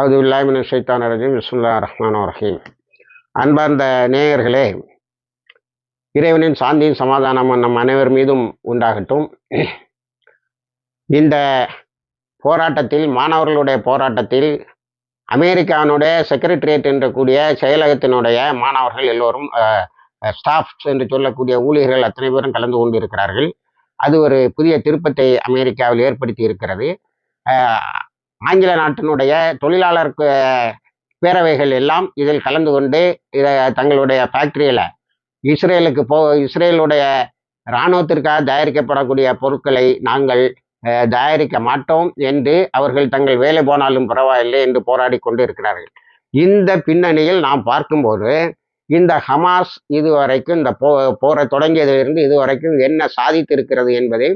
அது இல்லாமின் சைத்தான் ரஜீம். விஸ்முல்லா ரஹ்மான் ரஹீம். அன்பார்ந்த நேயர்களே இறைவனின் சாந்தியும் சமாதானமும் நம் அனைவர் மீதும் உண்டாகட்டும். இந்த போராட்டத்தில் மாணவர்களுடைய போராட்டத்தில் அமெரிக்காவினுடைய செக்ரட்டரியேட் என்று கூடிய செயலகத்தினுடைய மாணவர்கள் எல்லோரும் ஸ்டாஃப்ஸ் என்று சொல்லக்கூடிய ஊழியர்கள் அத்தனை பேரும் கலந்து கொண்டு இருக்கிறார்கள் அது ஒரு புதிய திருப்பத்தை அமெரிக்காவில் ஏற்படுத்தி இருக்கிறது. ஆங்கில நாட்டினுடைய தொழிலாளர் பேரவைகள் எல்லாம் இதில் கலந்து கொண்டு இதை தங்களுடைய ஃபேக்ட்ரியில் இஸ்ரேலுக்கு போ இஸ்ரேலுடைய இராணுவத்திற்காக தயாரிக்கப்படக்கூடிய பொருட்களை நாங்கள் தயாரிக்க மாட்டோம் என்று அவர்கள் தங்கள் வேலை போனாலும் பரவாயில்லை என்று போராடி கொண்டு இருக்கிறார்கள் இந்த பின்னணியில் நாம் பார்க்கும்போது இந்த ஹமாஸ் இதுவரைக்கும் இந்த போ போரை தொடங்கியதிலிருந்து இதுவரைக்கும் என்ன சாதித்திருக்கிறது என்பதை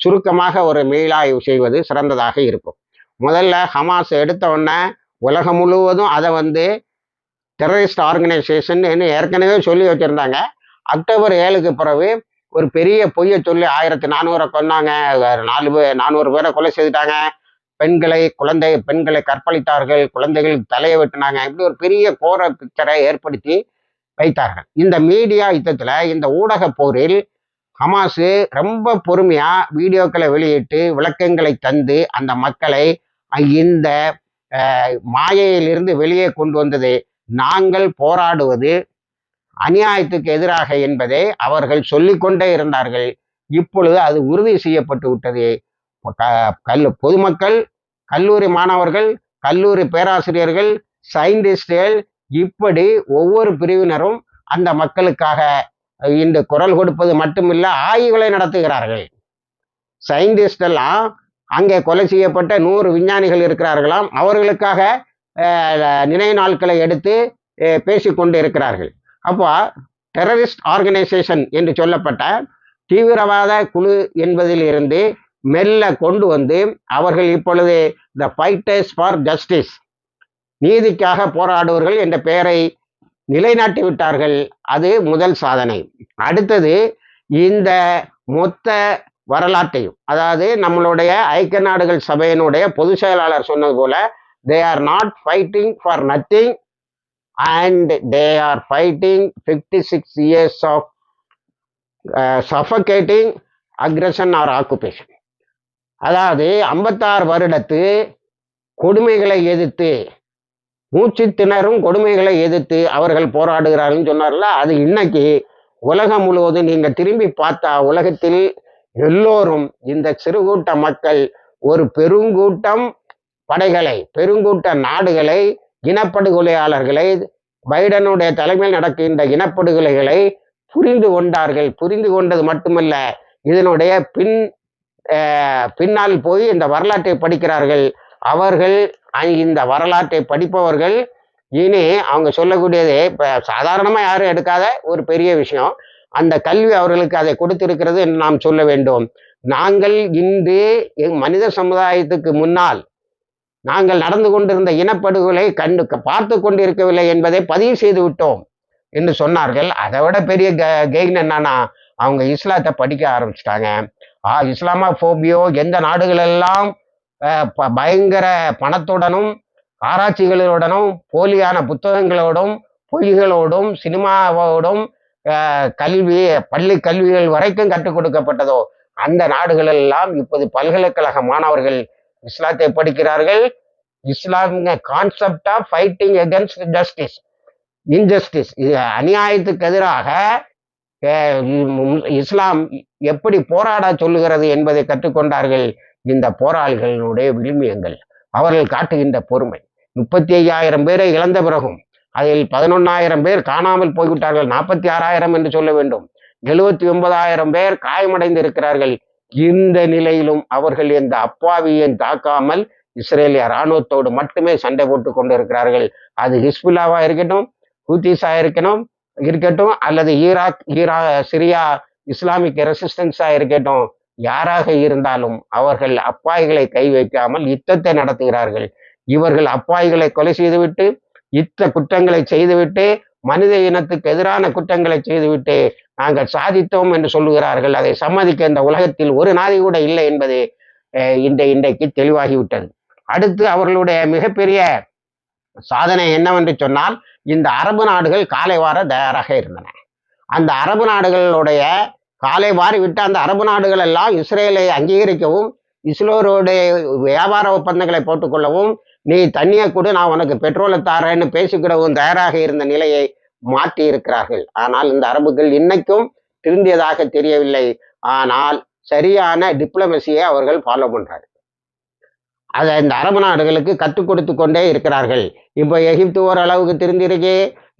சுருக்கமாக ஒரு மீளாய்வு செய்வது சிறந்ததாக இருக்கும். முதல்ல ஹமாஸ் எடுத்த உடனே உலகம் முழுவதும் அதை வந்து டெரரிஸ்ட் ஆர்கனைசேஷன் ஏற்கனவே சொல்லி வச்சுருந்தாங்க. அக்டோபர் ஏழுக்கு பிறகு ஒரு பெரிய பொய்யை சொல்லி ஆயிரத்தி நானூறை கொன்னாங்க. நாலு பேர் நானூறு பேரை கொலை செய்துட்டாங்க. பெண்களை குழந்தை பெண்களை கற்பழித்தார்கள். குழந்தைகள் தலையை வெட்டினாங்க. இப்படி ஒரு பெரிய கோர பிக்சரை ஏற்படுத்தி வைத்தார்கள். இந்த மீடியா யுத்தத்தில் இந்த ஊடக போரில் ஹமாஸு ரொம்ப பொறுமையாக வீடியோக்களை வெளியிட்டு விளக்கங்களை தந்து அந்த மக்களை இந்த மாயையிலிருந்து வெளியே கொண்டு வந்தது நாங்கள் போராடுவது அநியாயத்துக்கு எதிராக என்பதை அவர்கள் சொல்லிக்கொண்டே இருந்தார்கள். இப்பொழுது அது உறுதி செய்யப்பட்டு விட்டது. கல் பொதுமக்கள் கல்லூரி மாணவர்கள் கல்லூரி பேராசிரியர்கள் சயின்டிஸ்டுகள் இப்படி ஒவ்வொரு பிரிவினரும் அந்த மக்களுக்காக இந்த குரல் கொடுப்பது மட்டுமில்ல ஆய்வுகளை நடத்துகிறார்கள். சயின்டிஸ்டெல்லாம் அங்கே கொலை செய்யப்பட்ட நூறு விஞ்ஞானிகள் இருக்கிறார்களாம். அவர்களுக்காக நினைவு நாட்களை எடுத்து பேசிக்கொண்டு இருக்கிறார்கள் அப்போ டெரரிஸ்ட் ஆர்கனைசேஷன் என்று சொல்லப்பட்ட தீவிரவாத குழு என்பதில் இருந்து மெல்ல கொண்டு வந்து அவர்கள் இப்பொழுது த ஃபைட்டர்ஸ் ஃபார் ஜஸ்டிஸ் நீதிக்காக போராடுவர்கள் என்ற பெயரை நிலைநாட்டி விட்டார்கள். அது முதல் சாதனை. அடுத்தது இந்த மொத்த வரலாற்றையும். அதாவது நம்மளுடைய ஐக்கிய நாடுகள் சபையினுடைய பொதுச் செயலாளர் சொன்னது போல they are not fighting for nothing and they are fighting fifty six years of suffocating aggression or occupation அதாவது ஐம்பத்தாறு வருடத்து கொடுமைகளை எதிர்த்து மூச்சு திணறும் கொடுமைகளை எதிர்த்து அவர்கள் போராடுகிறார்கள் சொன்னார்ல அது இன்னைக்கு உலகம் முழுவதும் நீங்கள் திரும்பி பார்த்தா உலகத்தில் எல்லோரும் இந்த சிறுகூட்ட மக்கள் ஒரு பெருங்கூட்டம் படைகளை பெருங்கூட்ட நாடுகளை இனப்படுகொலையாளர்களை பைடனுடைய தலைமையில் நடக்கின்ற இனப்படுகொலைகளை புரிந்து கொண்டார்கள். புரிந்து கொண்டது மட்டுமல்ல இதனுடைய பின் பின்னால் போய் இந்த வரலாற்றை படிக்கிறார்கள். அவர்கள் இந்த வரலாற்றை படிப்பவர்கள் இனி அவங்க சொல்லக்கூடியது இப்போ சாதாரணமாக யாரும் எடுக்காத ஒரு பெரிய விஷயம். அந்த கல்வி அவர்களுக்கு அதை கொடுத்திருக்கிறது என்று நாம் சொல்ல வேண்டும். நாங்கள் இன்று மனித சமுதாயத்துக்கு முன்னால் நாங்கள் நடந்து கொண்டிருந்த இனப்படுகொலை கண்டு பார்த்து கொண்டிருக்கவில்லை என்பதை பதிவு செய்து விட்டோம் என்று சொன்னார்கள். அதை விட பெரிய க கெயின் என்னன்னா அவங்க இஸ்லாத்தை படிக்க ஆரம்பிச்சிட்டாங்க. ஆ இஸ்லாமா ஃபோபியோ எந்த நாடுகளெல்லாம் பயங்கர பணத்துடனும் ஆராய்ச்சிகளுடனும் போலியான புத்தகங்களோடும் பொய்களோடும் சினிமாவோடும் கல்வி பள்ளி கல்விகள் வரைக்கும் கற்றுக் கொடுக்கப்பட்டதோ அந்த நாடுகளெல்லாம் இப்போது பல்கலைக்கழக மாணவர்கள் இஸ்லாத்தை படிக்கிறார்கள். இஸ்லாமிய concept of fighting against justice injustice இது அநியாயத்துக்கு எதிராக இஸ்லாம் எப்படி போராட சொல்லுகிறது என்பதை கற்றுக்கொண்டார்கள். இந்த போராளிகளினுடைய விழுமியங்கள். அவர்கள் காட்டுகின்ற பொறுமை. முப்பத்தி ஐயாயிரம் பேரை இழந்த பிறகும் அதில் பதினொன்னாயிரம் பேர் காணாமல் போய்விட்டார்கள். நாற்பத்தி ஆறாயிரம் என்று சொல்ல வேண்டும். எழுபத்தி ஒன்பதாயிரம் பேர் காயமடைந்து இருக்கிறார்கள் இந்த நிலையிலும் அவர்கள் எந்த அப்பாவியை தாக்காமல் இஸ்ரேலிய இராணுவத்தோடு மட்டுமே சண்டை போட்டு கொண்டு இருக்கிறார்கள் அது ஹிஸ்புல்லாவா இருக்கட்டும் ஹூத்திஸா இருக்கணும் இருக்கட்டும் அல்லது ஈராக் ஈரா சிரியா இஸ்லாமிக் ரெசிஸ்டன்ஸா இருக்கட்டும் யாராக இருந்தாலும் அவர்கள் அப்பாய்களை கை வைக்காமல் யுத்தத்தை நடத்துகிறார்கள். இவர்கள் அப்பாய்களை கொலை செய்துவிட்டு இத்த குற்றங்களை செய்துவிட்டு மனித இனத்துக்கு எதிரான குற்றங்களை செய்துவிட்டு நாங்கள் சாதித்தோம் என்று சொல்லுகிறார்கள். அதை சம்மதிக்க இந்த உலகத்தில் ஒரு நாதி கூட இல்லை என்பது இந்த இன்றைக்கு தெளிவாகிவிட்டது. அடுத்து அவர்களுடைய மிகப்பெரிய சாதனை என்னவென்று சொன்னால் இந்த அரபு நாடுகள் காலை வார தயாராக இருந்தன. அந்த அரபு நாடுகளுடைய காலை வாரி விட்ட அந்த அரபு நாடுகள் எல்லாம் இஸ்ரேலை அங்கீகரிக்கவும் இஸ்ரோருடைய வியாபார ஒப்பந்தங்களை போட்டுக்கொள்ளவும் நீ தண்ணியை கொடு நான் உனக்கு பெட்ரோலை தாரேன்னு பேசிக்கிடவும் தயாராக இருந்த நிலையை மாற்றி இருக்கிறார்கள் ஆனால் இந்த அரபுகள் இன்னைக்கும் திருந்தியதாக தெரியவில்லை. ஆனால் சரியான டிப்ளமசியை அவர்கள் ஃபாலோ பண்றாங்க அதை இந்த அரபு நாடுகளுக்கு கற்றுக் கொடுத்து கொண்டே இருக்கிறார்கள். இப்போ எகிப்து ஓரளவுக்கு திருந்திருக்கு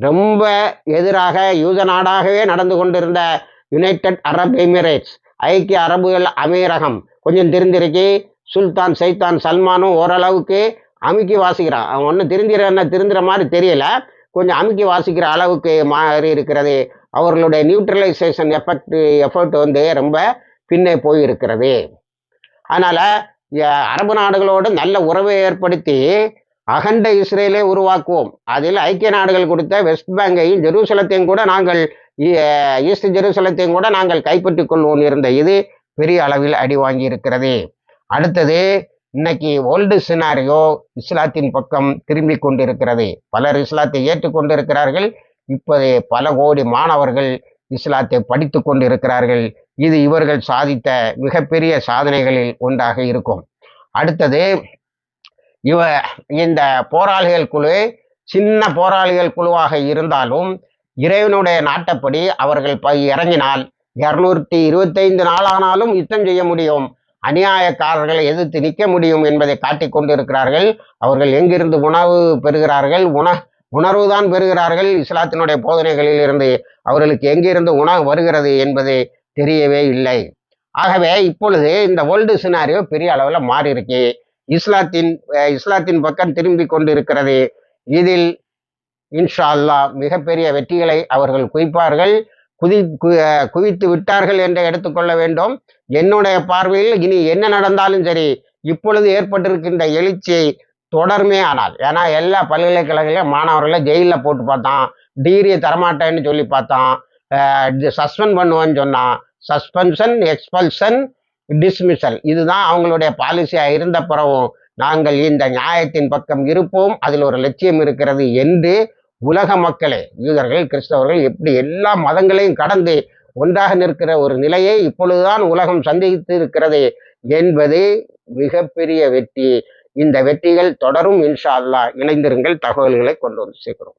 ரொம்ப எதிராக யூத நாடாகவே நடந்து கொண்டிருந்த யுனைடெட் அரப் எமிரேட்ஸ் ஐக்கிய அரபுகள் அமீரகம் கொஞ்சம் திருந்திருக்கு சுல்தான் சைத்தான் சல்மானும் ஓரளவுக்கு அமுக்கி வாசிக்கிறான் அவன் ஒன்றும் திருந்திரன்னா திருந்துற மாதிரி தெரியல. கொஞ்சம் அமுக்கி வாசிக்கிற அளவுக்கு மாறி இருக்கிறது. அவர்களுடைய நியூட்ரலைசேஷன் எஃபெக்ட் எஃபர்ட் வந்து ரொம்ப பின்னே போயிருக்கிறது. அதனால் அரபு நாடுகளோடு நல்ல உறவை ஏற்படுத்தி அகண்ட இஸ்ரேலை உருவாக்குவோம். அதில் ஐக்கிய நாடுகள் கொடுத்த வெஸ்ட் பேங்கையும் ஜெருசலத்தையும் கூட நாங்கள் ஈஸ்ட் ஜெருசலத்தையும் கூட நாங்கள் கைப்பற்றிக் கொள்வோம் இருந்த இது பெரிய அளவில் அடி வாங்கி இருக்கிறது அடுத்தது இன்னைக்கு ஓல்டு சினாரியோ இஸ்லாத்தின் பக்கம் திரும்பி கொண்டிருக்கிறது. பலர் இஸ்லாத்தை ஏற்றுக்கொண்டிருக்கிறார்கள். இப்போது பல கோடி மாணவர்கள் இஸ்லாத்தை படித்து கொண்டிருக்கிறார்கள். இது இவர்கள் சாதித்த மிகப்பெரிய சாதனைகளில் ஒன்றாக இருக்கும். அடுத்தது இவ இந்த போராளிகள் குழு சின்ன போராளிகள் குழுவாக இருந்தாலும் இறைவனுடைய நாட்டப்படி அவர்கள் ப இறங்கினால் இருநூற்றி இருபத்தைந்து நாளானாலும் யுத்தம் செய்ய முடியும். அநியாயக்காரர்களை எதிர்த்து நிற்க முடியும் என்பதை காட்டிக் கொண்டிருக்கிறார்கள். அவர்கள் எங்கிருந்து உணவு பெறுகிறார்கள்? உண உணர்வுதான் பெறுகிறார்கள். இஸ்லாத்தினுடைய போதனைகளில் இருந்து அவர்களுக்கு எங்கிருந்து உணவு வருகிறது என்பது தெரியவே இல்லை. ஆகவே இப்பொழுது இந்த வேர்ல்டு சினாரியோ பெரிய அளவில் மாறி இருக்கு இஸ்லாத்தின் இஸ்லாத்தின் பக்கம் திரும்பி கொண்டிருக்கிறது. இதில் இன்ஷா அல்லாஹ் மிகப்பெரிய வெற்றிகளை அவர்கள் குவிப்பார்கள். குதி கு- குவித்து விட்டார்கள் என்று எடுத்துக்கொள்ள வேண்டும். என்னுடைய பார்வையில் இனி என்ன நடந்தாலும் சரி இப்பொழுது ஏற்பட்டிருக்கின்ற எழுச்சியை தொடருமே ஆனால். ஏன்னா எல்லா பல்கலைக்கழகங்களையும் மாணவர்களை ஜெயிலில் போட்டு பார்த்தான். டிகிரியை தரமாட்டேன்னு சொல்லி பார்த்தான். சஸ்பெண்ட் பண்ணுவேன்னு சொன்னான். சஸ்பென்ஷன் எக்ஸ்பல்ஷன் டிஸ்மிசல் இதுதான் அவங்களுடைய பாலிசியாக இருந்த பிறவும் நாங்கள் இந்த நியாயத்தின் பக்கம் இருப்போம். அதில் ஒரு லட்சியம் இருக்கிறது என்று உலக மக்களே யூதர்கள் கிறிஸ்தவர்கள் எப்படி எல்லா மதங்களையும் கடந்து ஒன்றாக நிற்கிற ஒரு நிலையை இப்பொழுதுதான் உலகம் சந்தித்து இருக்கிறது என்பது மிகப்பெரிய வெற்றி. இந்த வெற்றிகள் தொடரும் இன்ஷா அல்லாஹ். இணைந்திருங்கள் தகவல்களை கொண்டு வந்து சேர்க்கிறோம்.